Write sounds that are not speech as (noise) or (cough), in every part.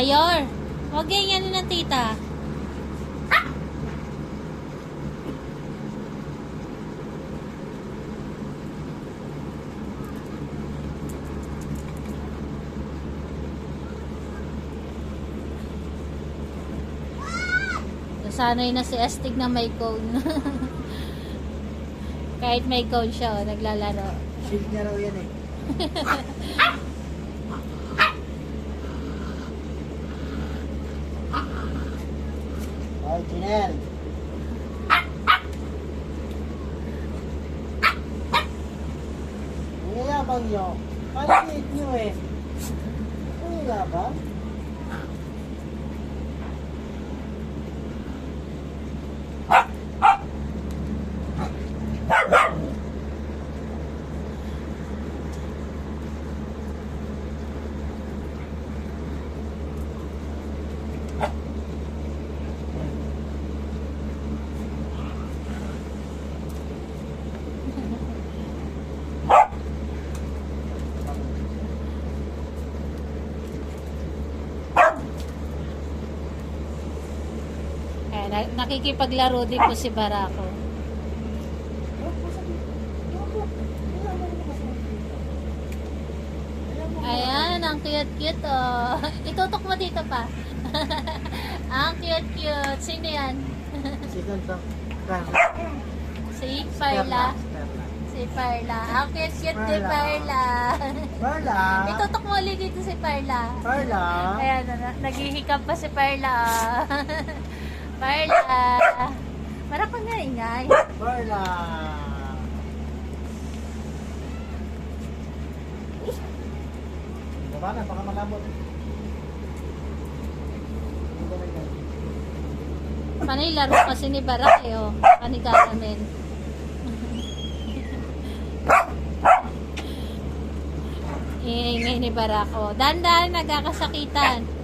Mayor, huwag ganyan ng tita. Nasanay na si Estig na may cone. (laughs) Kahit may cone siya, oh, naglalaro. Shield niya raw yan eh. (laughs) Ay, Chinel. Ang yayabang nyo. Parang liit nyo eh. Ang yayabang. Ayan, na- nakikipaglaro din po si Barako. Ayan, ang cute-cute oh. (laughs) Itutok mo dito pa. (laughs) ang cute-cute. Sino yan? (laughs) Si Perla. Si Perla. Ang cute-cute ni Perla. Perla. Itutok mo ulit dito si Perla. Perla. Ayan, na, naghihikap pa si Perla. Perla. Para kang naingay. Perla. Baba na, baka malambot. Panay laro kasi ni Barak eh, oh. Panay karamen. Ingay ni Barak, oh. Dandan, nagkakasakitan.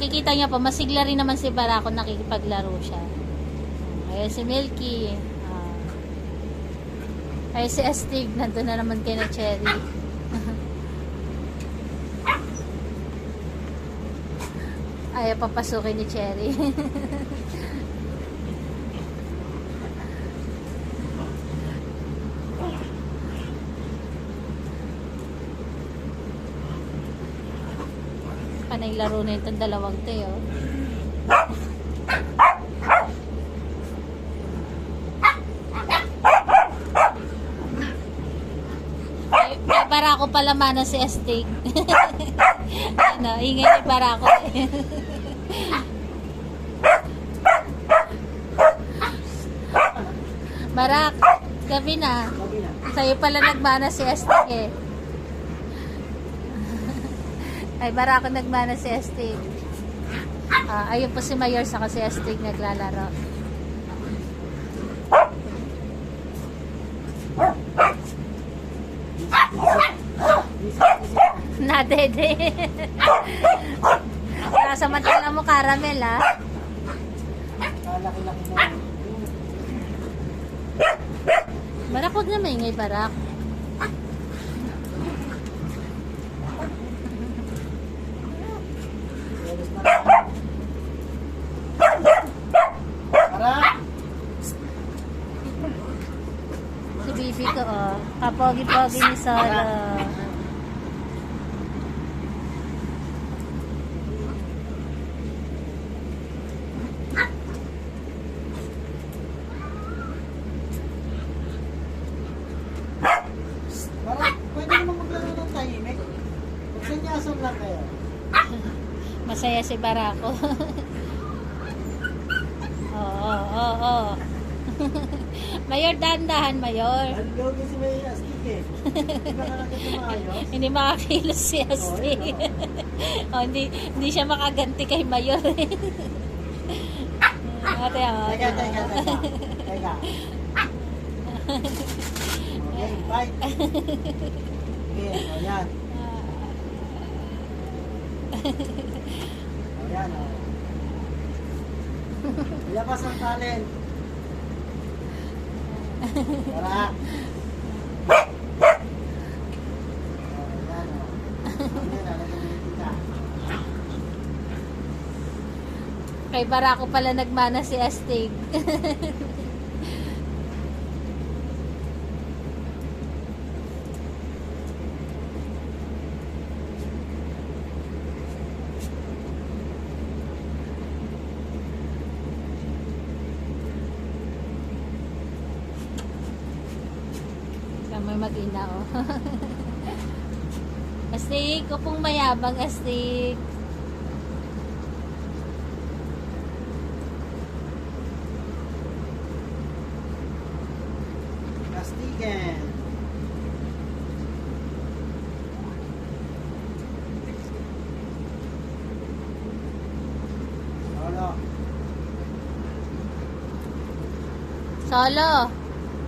Nakikita niya pa, masigla rin naman si Barak kung nakikipaglaro siya. Ayan si Milky. Ah. Ayan si Astig, nandun na naman kay na Cherry. (laughs) Ayaw papasukin ni Cherry. (laughs) Panay laro na itong dalawang to, oh. May, may barako pala mana si Estig. (laughs) ano, ingay ni barako eh. (laughs) Barak, gabi na. Sa'yo pala nagmana si Estig eh. Ay, Barako nagmana si Estig. Ah, ayun po si Mayor sa si Estig naglalaro. Nadede. Nasamantala mo caramel ah. Kalaki-laki mo. Barak, huwag na maingay, Barak. Tara! Si Bibi ko, oh. Kapogi-pogi ni Solo. Tara! Pwede naman maglaro ng tahimik. Magsanyasan lang kayo. Masaya si Barako. (laughs) Oo, oo, oo. (laughs) Mayor, dahan-dahan, Mayor. Ang logo si May Astik eh. (laughs) Hindi makakilos si Asti. (laughs) oh, hindi, hindi siya makaganti kay Mayor. Ate, oh. Teka, teka, teka. Teka. Okay, fight. Okay, o yan. O yan, o. Ilabas ang talent. Wala. Kay Barako pala nagmana si Estig. (laughs) Kamoy mag-ina, oh. (laughs) Astig, upong mayabang, Astig. Kastigan. Solo. Solo.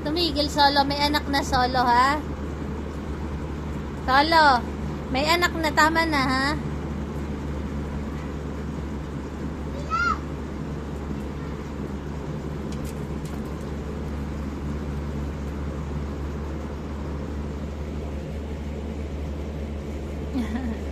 Tumigil solo. May anak na solo, ha? Solo. May anak na. Tama na, ha? Ano (laughs)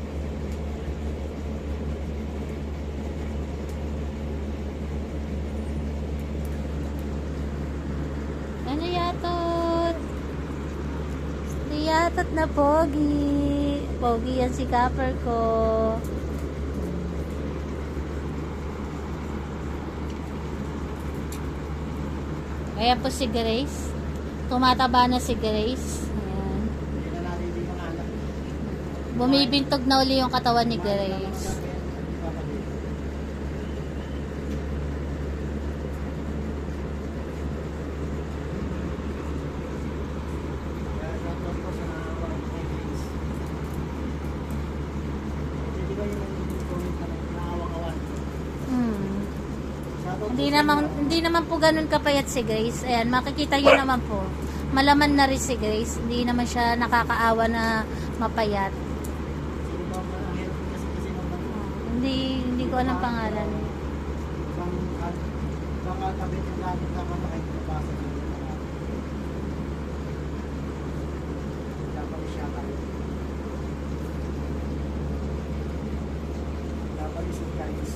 Yatot na pogi. Pogi yan si Kapper ko. Ayan po si Grace. Tumataba na si Grace. Ayan. Bumibintog na uli yung katawan ni Grace. Hindi naman hindi naman po ganun kapayat si Grace. Ayan, makikita niyo naman po. Malaman na rin si Grace. Hindi naman siya nakakaawa na mapayat. Hindi hindi ko alam pangalan. Baka tabi ng lalo na kapatid na pasa ng mga Dapat siya kami. Dapat isip guys.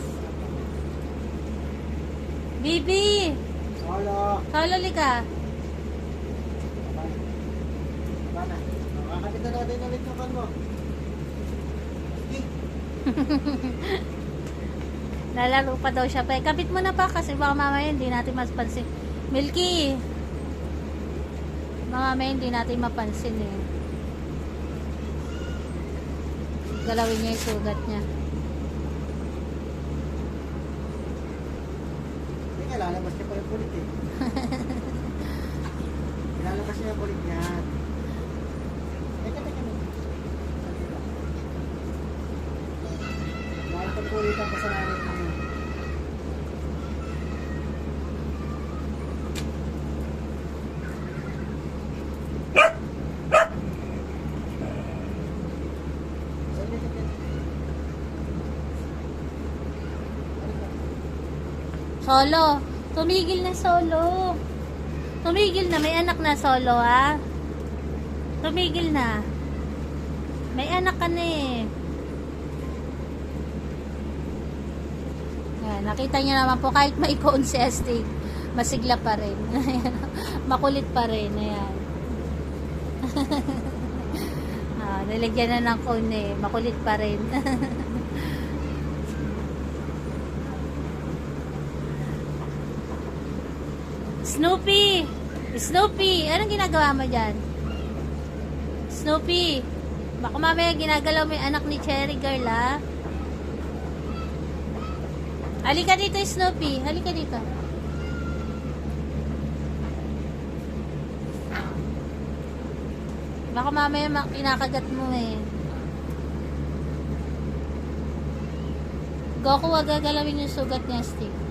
Bibi! Solo! Solo lika. (laughs) Na natin ulit yung kan mo. Lalaro pa daw siya. Pa. Kapit mo na pa kasi baka mamaya hindi natin mapansin. Milky! Mamaya hindi natin mapansin eh. Galawin niya yung sugat niya. Teka, lalabas niya pa yung kulit eh. Lalabas niya yung kulit niya. Teka, teka. teka. Dahil pag kulit ang kasalanan mo. Sige, sige. Solo. Tumigil na solo. Tumigil na. May anak na solo ha. Tumigil na. May anak ka na eh. Ayan, nakita niyo naman po kahit cone si masigla pa rin. (laughs) Makulit pa rin. Ayan. (laughs) ah, nilagyan na ng cone eh. Makulit pa rin. (laughs) Snoopy! Snoopy! Anong ginagawa mo dyan? Snoopy! Baka mamaya ginagalaw mo yung anak ni Cherry Girl, ha? Halika dito, Snoopy. Halika dito. Baka mamaya ma- kinakagat mo eh. Goku, wag gagalawin yung sugat niya, Steve.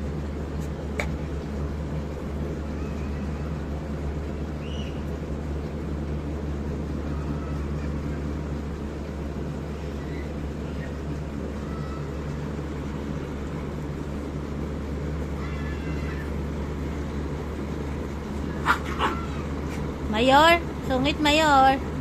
Mayor, sungit mayor.